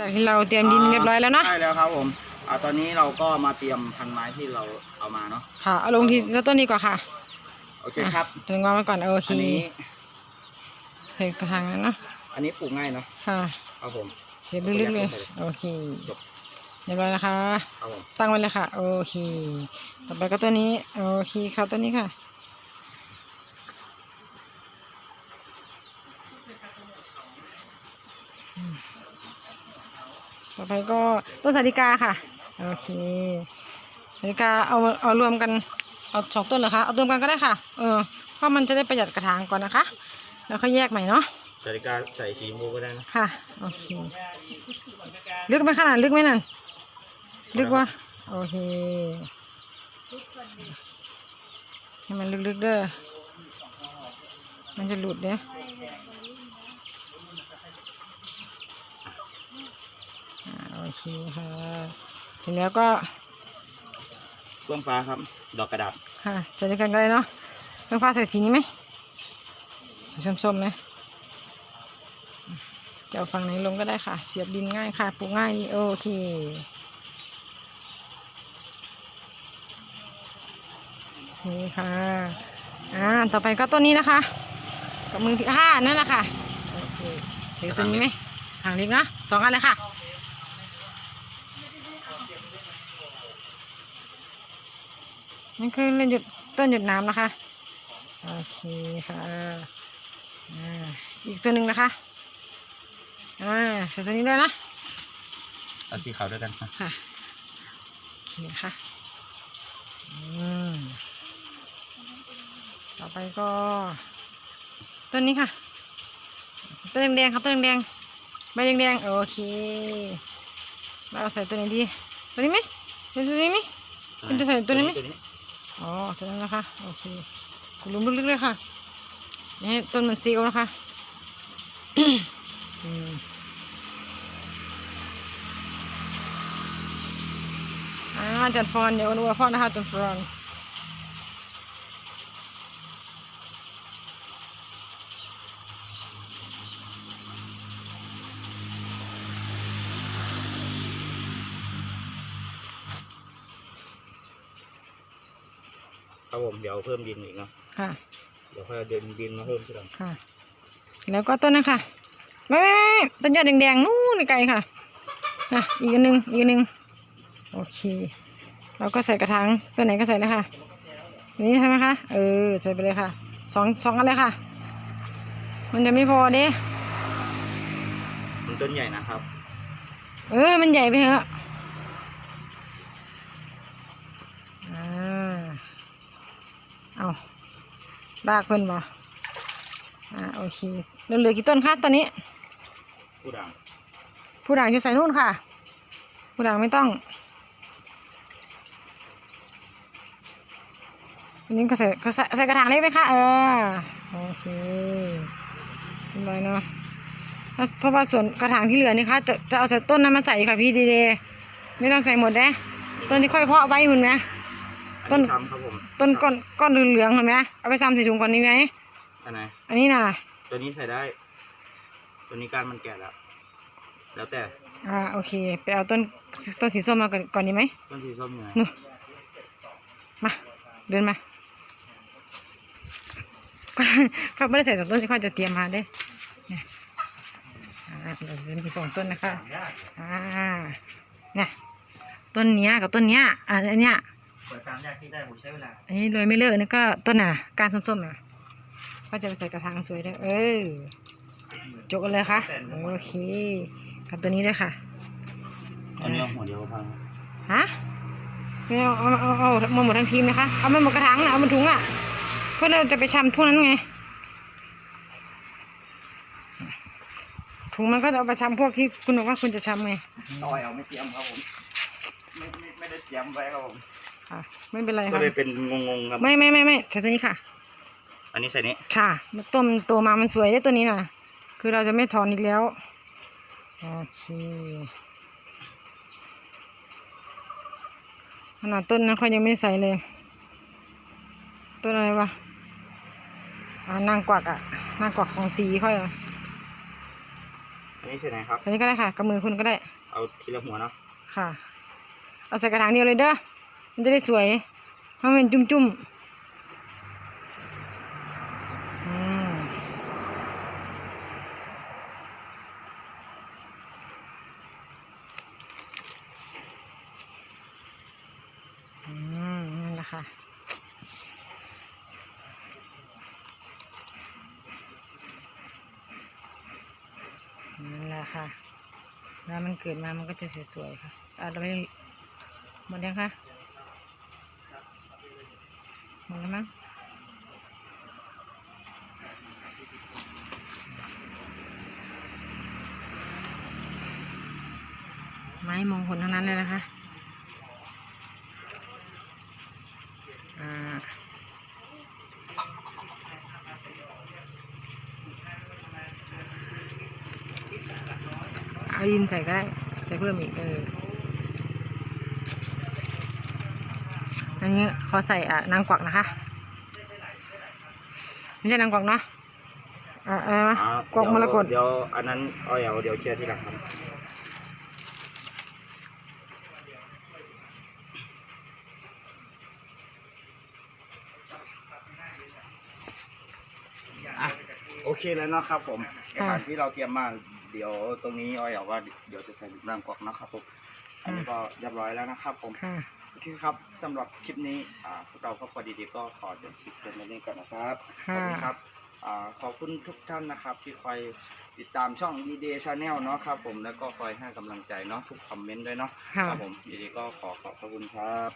จากที่เราเตรียมดินเรียบร้อยแล้วเนาะ ใช่แล้วครับผมอ่าตอนนี้เราก็มาเตรียมพันไม้ที่เราเอามาเนาะ ค่ะ เอาลงทีแล้วต้นนี้ก่อนค่ะโอเคครับอะถึงวางไว้ก่อนโอเคอันนี้ ใส่กระถางแล้วเนาะ อันนี้ปลูกง่ายเนาะ ค่ะ ครับผม เสียบลึกๆเลยไปเลย โอเคจบ เรียบร้อยนะคะ ครับผม ตั้งไว้เลยค่ะ โอเค ต่อไปก็ตัวนี้ โอเคค่ะตัวนี้ค่ะ ต่อไปก็ต้นสาลิกาค่ะ โอเคสาลิกาเอาเอารวมกันเอาสองต้นเหรอคะ เอารวมกันก็ได้ค่ะ เออ เพราะมันจะได้ประหยัดกระถางก่อนนะคะ แล้วค่อยแยกใหม่เนาะสาริกาใส่สีชมพูก็ได้นะ ค่ะ โอเค ลึกไหมขนาดลึกไหมนั่น ลึกวะโอเค ให้มันลึกๆเด้อ มันจะหลุดเด้ออ่า โอเคค่ะ เสร็จแล้วก็เฟื่องฟ้าครับ ดอกกระดาษค่ะใส่ด้วยกันก็ได้เนาะเฟื่องฟ้าใส่สีนี้ไหมสีส้มๆไหมจะเอาฝั่งไหนลงก็ได้ค่ะ เสียบดินง่ายค่ะปลูกง่ายดีโอเคนี่ค่ะอ่าต่อไปก็ต้นนี้นะคะกับมือพี่ห้านั่นแหละค่ะโอเคถือตัวนี้ไหมหางเล็กนะสองอันเลยค่ะ นั่นคือเล่นหยุดต้นหยุดน้ำนะคะ โอเคค่ะอ่าอีกตัวหนึ่งนะคะ อ่าใส่ตัวนี้ได้นะ เอาสีขาวด้วยกันครับค่ะโอเคค่ะอืมต่อไปก็ ต้นนี้ค่ะ ต้นแดงๆครับต้นแดงๆใบแดงๆโอเคเราเอาใส่ตัวไหนดี ตัวนี้ไหมเห็นตัวนี้ไหมคุณจะใส่ตัวนี้ไหม ตัวนี้อ๋อตัวนั้นนะคะ โอเคขุดลุมลึกๆเลยค่ะ นี่ต้นมันซีกเอนะคะอ่าจันฟอนเดี๋ยวดูว่าพ่อนะคะจันฟอน ครับผมเดี๋ยวเพิ่มดินอีกเนาะค่ะ เดี๋ยวค่อยเอาดินดินมาเพิ่มทีหลังค่ะ แล้วก็ต้นนะคะไม่ไม่ไม่ไม่ต้นยอดแดงๆนู่นไกลค่ะนะอีกอันหนึ่งอีกอันหนึ่งโอเค เราก็ใส่กระถางตัวไหนก็ใส่เลยค่ะอันนี้ใช่ไหมคะเออใส่ไปเลยค่ะสองสองอันเลยค่ะ มันจะไม่พอเด้มันต้นใหญ่นะครับ เออมันใหญ่ไปเถอะอ่า เอาลากเพิ่นบ่อ่าโอเคเหลือกี่ต้นคะตอนนี้ ผู้ดังผู้ด่างจะใส่นู่นค่ะ ผู้ด่างไม่ต้องอันนี้ก็ใส่ก็ใส่ใส่กระถางเล็กไหมคะเออโอเคเรียบร้อยเนาะเพราะเพราะว่าส่วนกระถางที่เหลือนี่ค่ะจะจะเอาใส่ต้นนั้นมาใส่ค่ะพี่ดีเดไม่ต้องใส่หมดนะต้นที่ค่อยเพาะไว้หุ่นไหมอัน ต้นนี้ซ้ำครับผมต้นก้อนก้อนเหลืองๆเห็นไหมเอาไปซ้ำใส่ถุงก่อนนี้ไหมอันไหนอันนี้น่ะตัวนี้ใส่ได้ ตัวนี้การมันแก่แล้ว แล้วแต่อ่าโอเคไปเอาต้นต้นสีส้มมาก่อนก่อนนี้ไหม ต้นสีส้มอยู่ไหนนู่น มา เดินมาเขาไม่ได้ใส่สองต้นที่เขาจะเตรียมมาเด้เนี่ยอ่าเราจะมีสองต้นนะคะอ่าเนี่ยต้นเนี้ยกับต้นเนี้ยอ่าอันเนี้ย เปิดตามแรกที่ได้ผมใช้เวลาอันนี้เลยไม่เลิกนี่ก็ต้นน่ะการส้มๆน่ะก็จะไปใส่กระถางสวยด้วยเออจกกันเลยค่ะโอเคกับตัวนี้ด้วยค่ะอันนี้เอาหัวเดียวพอฮะไม่เอาเอาเอาเอาเอามาหมดทั้งทีมนะคะเอามาหมดกระถางนะเอามาถุงอะเพื่อเราจะไปชำทุกนั้นไงถุงมันก็จะเอาไปชำพวกที่คุณบอกว่าคุณจะชำไงน้อยเอาไม่เตรียมครับผมไม่ไม่ไม่ได้เตรียมไว้ครับผม ค่ะ ไม่เป็นไรก็ค่ะเลยเป็นงงๆครับ ไม่ไม่ไม่ไม่ใส่ตัวนี้ค่ะ อันนี้ใส่นี้ค่ะมันต้มตัวมามันสวยได้ตัวนี้นะคือเราจะไม่ถอนอีกแล้วโอเคขนาดต้นนั้นเขายังไม่ได้ใส่เลย ต้นอะไรวะอ่านางกวักอะนางกวักของสีค่อยอะโอ้นี้ใส่ไหนครับใส่นี้ก็ได้ค่ะกับมือคุณก็ได้ เอาทีละหัวเนาะค่ะ เอาใส่กระถางเดียวเลยเด้อ มันจะได้สวยเพราะมันเป็นจุ่มๆอืมอืมนั่นแหละค่ะ นั่นแหละค่ะ แล้วมันเกิดมามันก็จะสวยๆค่ะอะเราไม่หมดยังคะ หมดแล้วมั้งไม้มงคลทั้งนั้นเลยนะคะอ่าเอาดินใส่ก็ได้ ใส่เพิ่มอีกเออ อันนี้เขาใส่อะนางกวักนะคะไม่ใช่นางกวักเนาะอะอะไรวะอ่ากวักมรกตเดี๋ยวอันนั้นเอาเดี๋ยวเดี๋ยวเคลียร์ทีหลังครับอะโอเคแล้วเนาะครับผมกระถางที่เราเตรียมมาเดี๋ยวตรงนี้เอาเดี๋ยวว่าเดี๋ยวจะใส่น้ำกรอกนะครับผมอันนี้ก็เรียบร้อยแล้วนะครับผม ค่ะ โอเคครับสำหรับคลิปนี้อ่าพวกเราครอบครัวดีๆก็ขอจบคลิปเป็นนี้ก่อนนะครับขอบคุณครับอ่าขอบคุณทุกท่านนะครับ ที่คอยติดตามช่องดีเดย์ชาแนลเนาะครับผมแล้วก็คอยให้กำลังใจเนาะทุกคอมเมนต์ด้วยเนาะค่ะ ครับผมดีๆก็ขอขอบพระคุณครับ